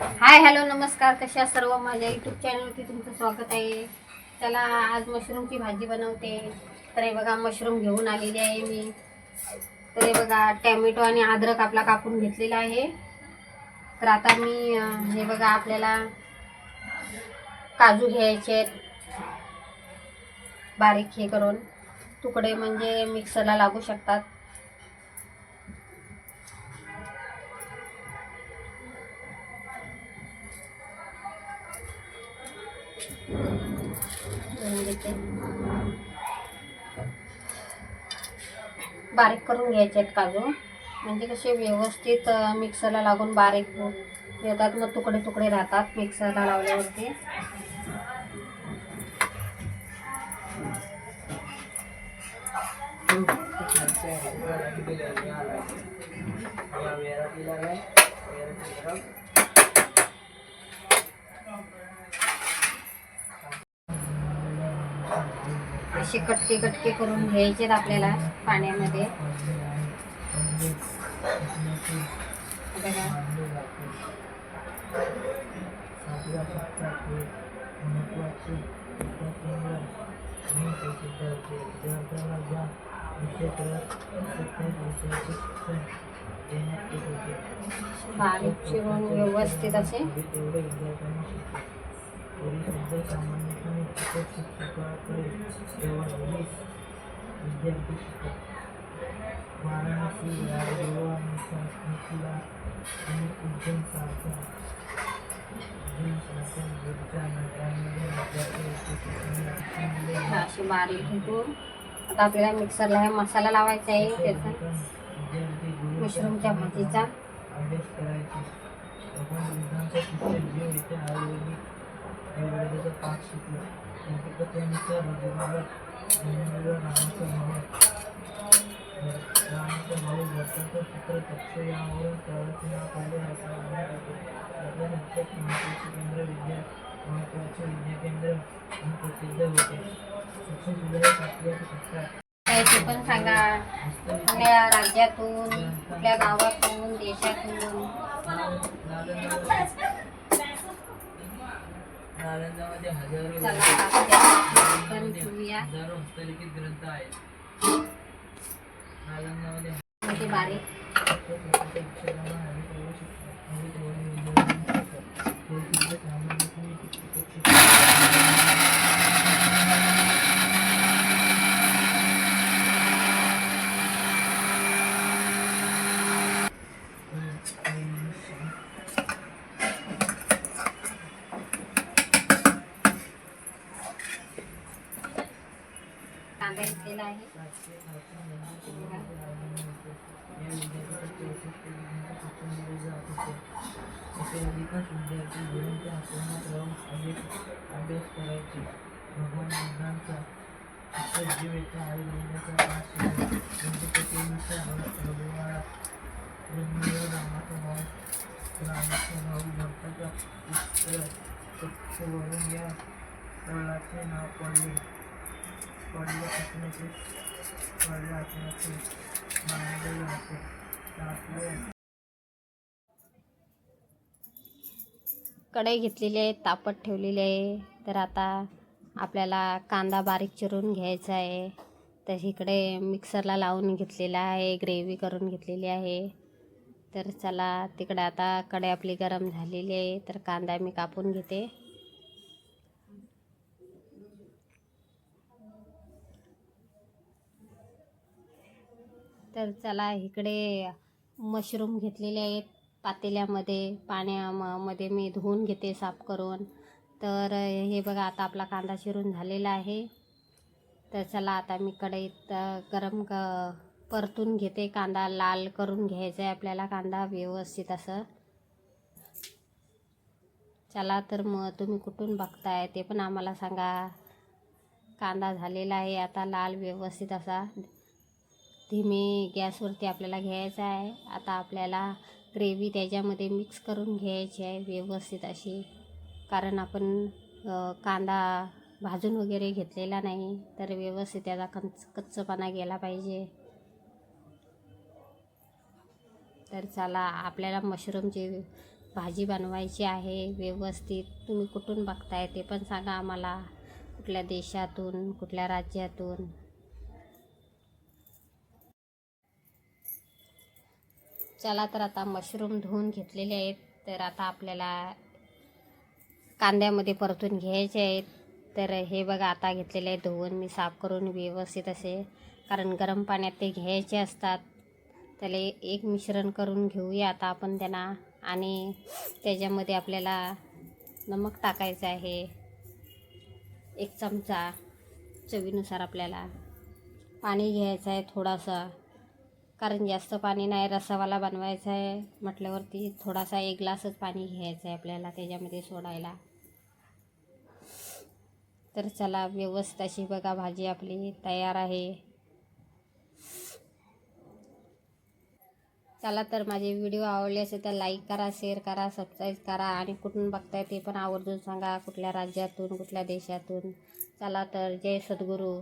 Hi hello नमस्कार. कशा सर्व? माझ्या यूट्यूब चॅनलवरती तुमचं स्वागत आहे. चला आज मशरूमची भाजी बनवते. तर हे बघा मशरूम घेऊन आलेली आहे मी. तर हे बघा टॅमॅटो आणि अद्रक आपला कापून घेतलेला आहे. तर आता मी हे बघा आपल्याला काजू घ्यायचे आहेत. बारीक हे करून. तुकडे म्हणजे मिक्सरला लागू शकतात. घेऊन घेते. बारीक करून घ्यायचे आहेत काजू म्हणजे कसे व्यवस्थित मिक्सरला लागून बारीक येतात मग तुकडे तुकडे राहतात मिक्सरला लावल्यावरती असे कटके कटके करून घ्यायचे आहेत आपल्याला पाण्यामध्ये. बारीक चिरून व्यवस्थित असे वाराणसी गोवा आणि सारख्या सारख्या नगरांमध्ये अशी बारीक घेऊन आता आपल्याला मिक्सरला हे मसाला लावायचा आहे त्याचा. मशरूमच्या भाजीचा. अभ्यास आयुर्वेदिक आयुर्वेदाचा पाठ शिकला रघुवीर जन्मलेला रामाचा भाऊ. रामाचा भाऊ भरताचा पुत्र तक्ष यावरून त्यावरचे नाव पडले असा जातो आपल्या राज्यात महत्त्वाचे केंद्र विद्या महत्त्वाचे विद्याकेंद्र प्रसिद्ध होते. शिक्षण सुधारण्यासाठी सत्ता काय ते पण सांगा. आपल्या राज्यातून आपल्या गावातून देशातून? नालंदामध्ये हजारो हजारो हस्तलिखित ग्रंथ आहेत. नालंदामध्ये बारीक कांदा राहून आहे. अभ्यास करायचे भगवान बुद्धांचा शिष्य आयुर्वेदाचा पाठ शिकला गणपतीनुसार रामाचा भाऊ रामाचा भाऊ भरताचा पुत्र या स्थळाचे नाव पडले पडले असण्याचे पडले असण्याचे मानले जाते आपले कढई घेतलेली आहे तापत ठेवलेली आहे. तर आता आपल्याला कांदा बारीक चिरून घ्यायचा आहे. तर इकडे मिक्सरला लावून घेतलेला आहे ग्रेव्ही करून घेतलेली आहे. तर चला तिकडे आता कढई आपली गरम झालेली आहे. तर कांदा मी कापून घेते. तर चला इकडे मशरूम घेतलेले आहेत पातेल्यामध्ये पाण्यामध्ये मी धुवून घेते साफ करून. तर हे बघा आता आपला कांदा शिरून झालेला आहे. तर चला आता मी कढईत गरम क परतून घेते. कांदा लाल करून घ्यायचा आहे आपल्याला कांदा व्यवस्थित असं. चला तर मग तुम्ही कुठून बघताय ते पण आम्हाला सांगा. कांदा झालेला आहे आता लाल व्यवस्थित असा. धीमे गॅसवरती आपल्याला घ्यायचा आहे. आता आपल्याला ग्रेव्ही त्याच्यामध्ये मिक्स करून घ्यायची आहे व्यवस्थित अशी. कारण आपण कांदा भाजून वगैरे घेतलेला नाही तर व्यवस्थित त्याचा कंच कच्चपणा गेला पाहिजे. तर चला आपल्याला मशरूमची भाजी बनवायची आहे व्यवस्थित. तुम्ही कुठून बघताय ते पण सांगा आम्हाला. कुठल्या देशातून कुठल्या राज्यातून. चला तर आता मशरूम धुवून घेतलेले आहेत. तर आता आपल्याला कांद्यामध्ये परतून घ्यायचे आहेत. तर हे बघा आता घेतलेले आहे धुवून. मी साफ करून व्यवस्थित असे कारण गरम पाण्यात ते घ्यायचे असतात. त्याला एक मिश्रण करून घेऊया आता आपण त्यांना. आणि त्याच्यामध्ये आपल्याला नमक टाकायचं आहे. एक चमचा चवीनुसार आपल्याला पाणी घ्यायचं आहे थोडासा. कारण जास्त पाणी नाही रसावाला बनवायचा आहे. म्हटल्यावरती थोडासा एक ग्लासच पाणी घ्यायचं आहे आपल्याला त्याच्यामध्ये सोडायला. तर चला व्यवस्थित अशी बघा भाजी आपली तयार आहे. चला तर माझे व्हिडिओ आवडले असेल तर लाईक करा शेअर करा सबस्क्राईब करा आणि कुठून बघताय ते पण आवर्जून सांगा कुठल्या राज्यातून कुठल्या देशातून. चला तर जय सद्गुरू.